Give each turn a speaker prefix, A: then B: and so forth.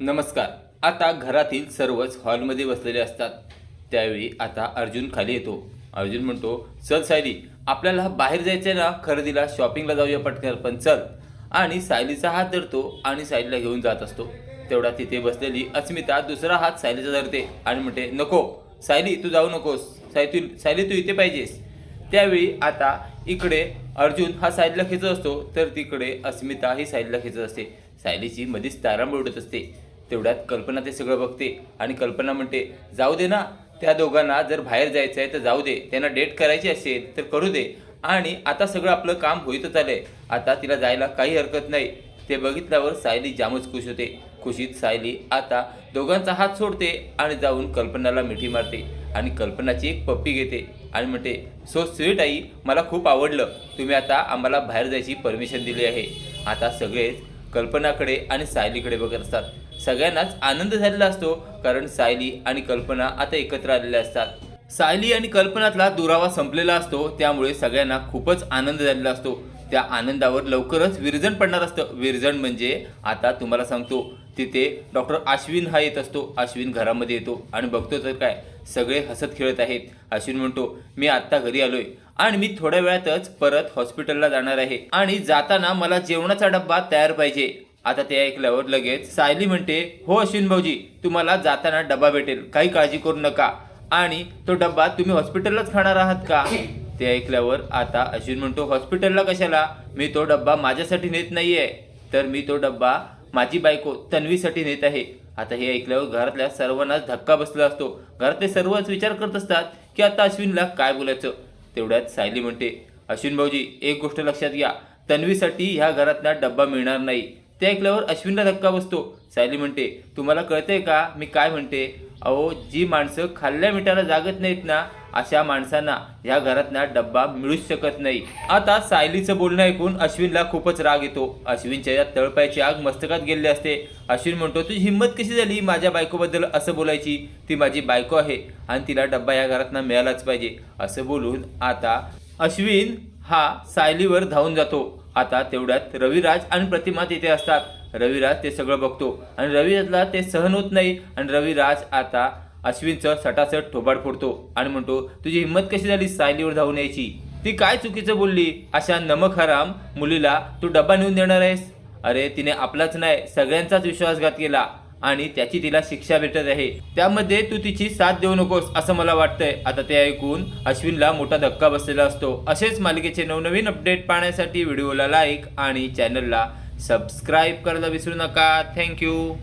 A: नमस्कार. आता घरातील सर्वच हॉलमध्ये बसलेले असतात. त्यावेळी आता अर्जुन खाली येतो. अर्जुन म्हणतो चल सायली आपल्याला बाहेर जायचं आहे ना खरेदीला शॉपिंगला जाऊया पटकन पण चल. आणि सायलीचा हात धरतो आणि सायलीला घेऊन जात असतो. तेवढा तिथे बसलेली अस्मिता दुसरा हात सायलीचा धरते आणि म्हणते नको सायली तू जाऊ नकोस. साय तू सायली तू इथे पाहिजेस. त्यावेळी आता इकडे अर्जुन हा सायलीला खेचत असतो तर तिकडे अस्मिता ही सायलीला खेचत असते. सायलीची मधीच तारांबळ उडत असते. तेवढ्यात कल्पना ते सगळं बघते आणि कल्पना म्हणते जाऊ दे ना त्या दोघांना जर बाहेर जायचं आहे तर जाऊ दे त्यांना डेट करायची असेल तर करू दे. आणि आता सगळं आपलं काम होईतच आलंय. आता तिला जायला काही हरकत नाही. ते बघितल्यावर सायली जामच खुश होते. खुशीत सायली आता दोघांचा हात सोडते आणि जाऊन कल्पनाला मिठी मारते आणि कल्पनाची एक पप्पी घेते आणि म्हणते सो स्वीट आई मला खूप आवडलं. तुम्ही आता आम्हाला बाहेर जायची परमिशन दिली आहे. आता सगळेच कल्पनाकडे आणि सायलीकडे बघत असतात. सगळ्यांनाच आनंद झालेला असतो कारण सायली आणि कल्पना आता एकत्र आलेल्या असतात. सायली आणि कल्पनातला दुरावा संपलेला असतो त्यामुळे सगळ्यांना खूपच आनंद झालेला असतो. त्या आनंदावर लवकरच विरजण पडणार असतं. विरजण म्हणजे आता तुम्हाला सांगतो तिथे डॉक्टर अश्विन हा येत असतो. अश्विन घरामध्ये येतो आणि बघतो तर काय सगळे हसत खेळत आहेत. अश्विन म्हणतो मी आत्ता घरी आलोय आणि मी थोड्या वेळातच परत हॉस्पिटलला जाणार आहे आणि जाताना मला जेवणाचा डब्बा तयार पाहिजे. आता ते ऐकल्यावर लगेच सायली म्हणते हो अश्विन भाऊजी तुम्हाला जाताना डबा भेटेल. काही काळजी करू नका. आणि तो डब्बा तुम्ही हॉस्पिटललाच खाणार आहात का? ते ऐकल्यावर आता अश्विन म्हणतो हॉस्पिटलला कशाला? मी तो डब्बा माझ्यासाठी नेत नाहीये. तर मी तो डब्बा माझी बायको तन्वीसाठी नेत आहे. आता हे ऐकल्यावर घरातल्या सर्वांनाच धक्का बसला असतो. घरातले सर्वच विचार करत असतात की आता अश्विनला काय बोलायचं? तेवढ्यात सायली म्हणते अश्विन भाऊजी एक गोष्ट लक्षात घ्या. तन्वीसाठी ह्या घरातला डब्बा मिळणार नाही. ते ऐकल्यावर अश्विनला धक्का बसतो. सायली म्हणते तुम्हाला कळतंय का? मी काय म्हणते? अहो जी माणसं खाल्ल्या मिठाला जागत नाहीत ना अशा माणसांना ह्या घरातना डब्बा मिळूच शकत नाही. आता सायलीचं बोलणं ऐकून अश्विनला खूपच राग येतो. अश्विनच्या या तळपायची आग मस्तकात गेलेली असते. अश्विन म्हणतो तुझी हिंमत कशी झाली माझ्या बायकोबद्दल असं बोलायची? ती माझी बायको आहे आणि तिला डब्बा या घरातना मिळालाच पाहिजे. असं बोलून आता अश्विन हा सायलीवर धावून जातो. आता तेवढ्यात रविराज आणि प्रतिमा तिथे असतात. रविराज ते सगळं बघतो. आणि रविराजला ते सहन होत नाही. आणि रविराज आता अश्विनचं सटासट ठोबाड फोडतो आणि म्हणतो तुझी हिंमत कशी झाली सायलीवर धावून यायची? ती काय चुकीचं बोलली? अशा नमक हराम मुलीला तू डब्बा नेऊन देणार आहेस? अरे तिने आपलाच नाही सगळ्यांचाच विश्वासघात केला. आणि त्याची तिला शिक्षा भेटत आहे. त्यामध्ये तू तिची साथ देऊ नकोस असं मला वाटतंय. आता ते ऐकून अश्विनला मोठा धक्का बसलेला असतो. असेच मालिकेचे नवनवीन अपडेट पाहण्यासाठी व्हिडिओला लाईक आणि चॅनलला सबस्क्राईब करायला विसरू नका. थँक्यू.